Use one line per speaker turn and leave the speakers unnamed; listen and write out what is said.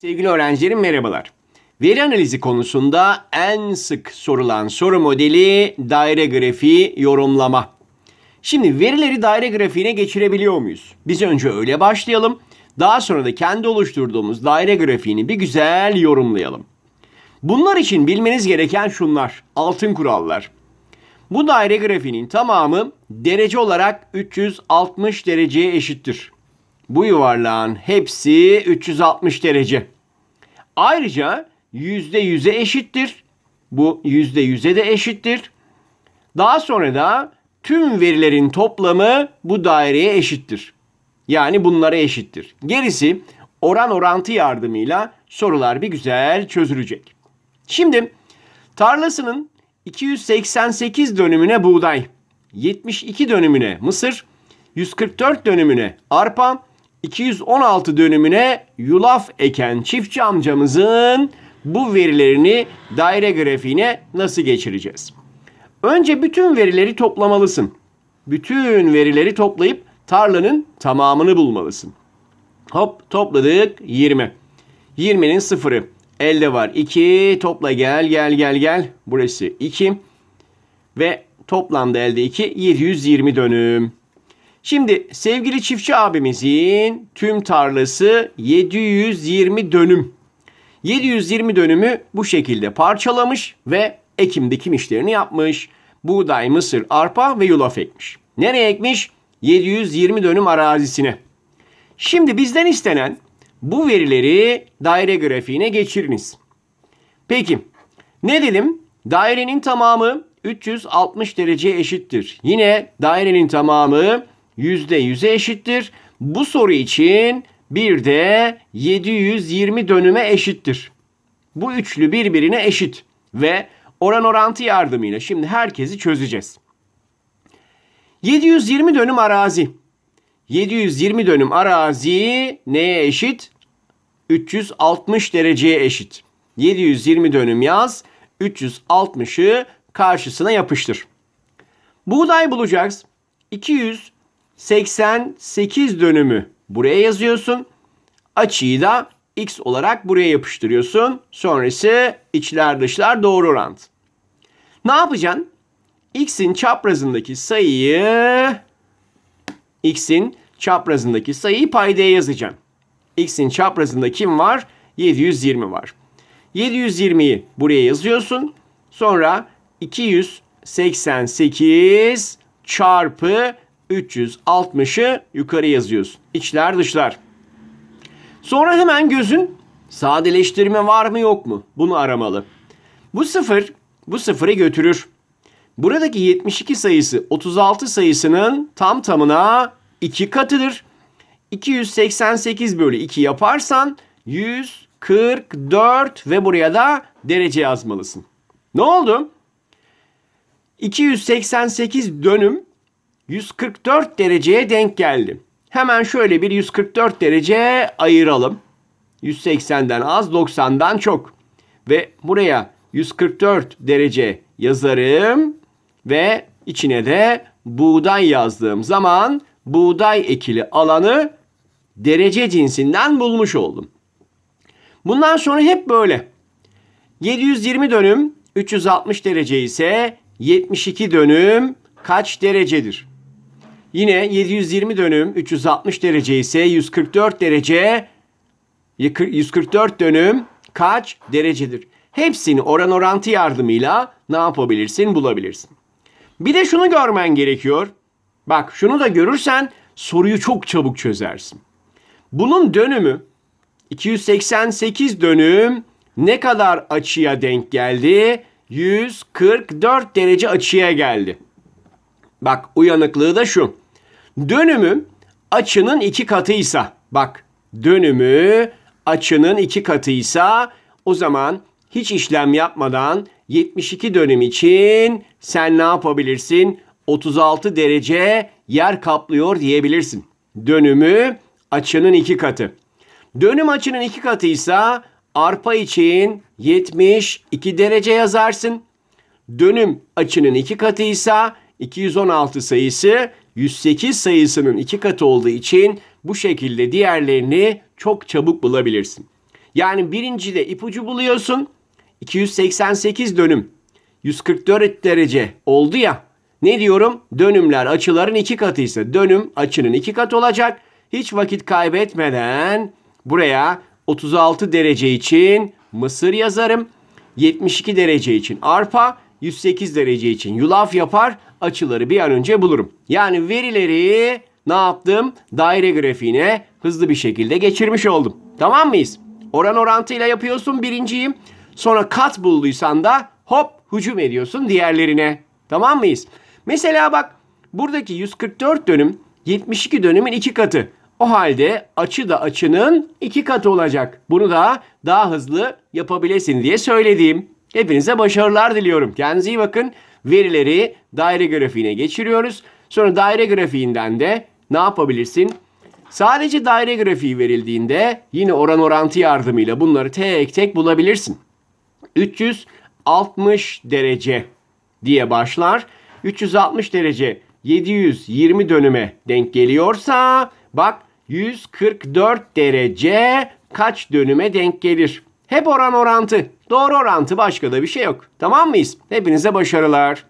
Sevgili öğrencilerim merhabalar. Veri analizi konusunda en sık sorulan soru modeli daire grafiği yorumlama. Şimdi verileri daire grafiğine geçirebiliyor muyuz? Biz önce öyle başlayalım. Daha sonra da kendi oluşturduğumuz daire grafiğini bir güzel yorumlayalım. Bunlar için bilmeniz gereken şunlar. Altın kurallar. Bu daire grafiğinin tamamı derece olarak 360 dereceye eşittir. Bu yuvarlağın hepsi 360 derece. Ayrıca yüzde yüze eşittir. Bu yüzde yüze de eşittir. Daha sonra da tüm verilerin toplamı bu daireye eşittir. Yani bunlara eşittir. Gerisi oran orantı yardımıyla sorular bir güzel çözülecek. Şimdi tarlasının 288 dönümüne buğday, 72 dönümüne mısır, 144 dönümüne arpa, 216 dönümüne yulaf eken çiftçi amcamızın bu verilerini daire grafiğine nasıl geçireceğiz? Önce bütün verileri toplamalısın. Bütün verileri toplayıp tarlanın tamamını bulmalısın. Hop topladık 20. 20'nin sıfırı. Elde var 2. Topla gel gel gel gel. Burası 2. Ve toplamda elde 2. 720 dönüm. Şimdi sevgili çiftçi abimizin tüm tarlası 720 dönüm. 720 dönümü bu şekilde parçalamış ve ekim dikim işlerini yapmış. Buğday, mısır, arpa ve yulaf ekmiş. Nereye ekmiş? 720 dönüm arazisine. Şimdi bizden istenen bu verileri daire grafiğine geçiriniz. Peki ne dedim? Dairenin tamamı 360 derece eşittir. Yine dairenin tamamı %100'e eşittir. Bu soru için bir de 720 dönüme eşittir. Bu üçlü birbirine eşit ve oran orantı yardımıyla şimdi herkesi çözeceğiz. 720 dönüm arazi. 720 dönüm arazi neye eşit? 360 dereceye eşit. 720 dönüm yaz. 360'ı karşısına yapıştır. Buğday bulacağız. 288 dönümü buraya yazıyorsun. Açıyı da x olarak buraya yapıştırıyorsun. Sonrası içler dışlar doğru orantı. Ne yapacaksın? x'in çaprazındaki sayıyı x'in çaprazındaki sayıyı paydaya yazacaksın. x'in çaprazında kim var? 720 var. 720'yi buraya yazıyorsun. Sonra 288 çarpı 360'ı yukarı yazıyorsun. İçler dışlar. Sonra hemen gözün sadeleştirme var mı yok mu? Bunu aramalı. Bu sıfır bu sıfırı götürür. Buradaki 72 sayısı 36 sayısının tam tamına 2 katıdır. 288 bölü 2 yaparsan 144 ve buraya da derece yazmalısın. Ne oldu? 288 dönüm 144 dereceye denk geldi. Hemen şöyle bir 144 derece ayıralım. 180'den az 90'dan çok. Ve buraya 144 derece yazarım ve içine de buğday yazdığım zaman buğday ekili alanı derece cinsinden bulmuş oldum. Bundan sonra hep böyle. 720 dönüm 360 derece ise 72 dönüm kaç derecedir? Yine 720 dönüm 360 derece ise 144 derece 144 dönüm kaç derecedir? Hepsini oran orantı yardımıyla ne yapabilirsin bulabilirsin. Bir de şunu görmen gerekiyor. Bak şunu da görürsen soruyu çok çabuk çözersin. Bunun dönümü 288 dönüm ne kadar açıya denk geldi? 144 derece açıya geldi. Bak uyanıklığı da şu. Dönümü açının iki katıysa bak dönümü açının iki katıysa o zaman hiç işlem yapmadan 72 dönüm için sen ne yapabilirsin? 36 derece yer kaplıyor diyebilirsin. Dönümü açının iki katı. Dönüm açının iki katıysa arpa için 72 derece yazarsın. Dönüm açının iki katıysa 216 sayısı 108 sayısının iki katı olduğu için bu şekilde diğerlerini çok çabuk bulabilirsin. Yani birincide ipucu buluyorsun. 288 dönüm. 144 derece oldu ya. Ne diyorum? Dönümler açıların iki katıysa dönüm açının iki katı olacak. Hiç vakit kaybetmeden buraya 36 derece için mısır yazarım. 72 derece için arpa, 108 derece için yulaf yapar. Açıları bir an önce bulurum. Yani verileri ne yaptım? Daire grafiğine hızlı bir şekilde geçirmiş oldum. Tamam mıyız? Oran orantıyla yapıyorsun birinciyim. Sonra kat bulduysan da hop hücum ediyorsun diğerlerine. Tamam mıyız? Mesela bak buradaki 144 dönüm 72 dönümün iki katı. O halde açı da açının iki katı olacak. Bunu da daha hızlı yapabilesin diye söylediğim. Hepinize başarılar diliyorum. Kendinize iyi bakın. Verileri daire grafiğine geçiriyoruz. Sonra daire grafiğinden de ne yapabilirsin? Sadece daire grafiği verildiğinde yine oran orantı yardımıyla bunları tek tek bulabilirsin. 360 derece diye başlar. 360 derece 720 dönüme denk geliyorsa bak 144 derece kaç dönüme denk gelir? Hep oran orantı. Doğru orantı başka da bir şey yok. Tamam mıyız? Hepinize başarılar.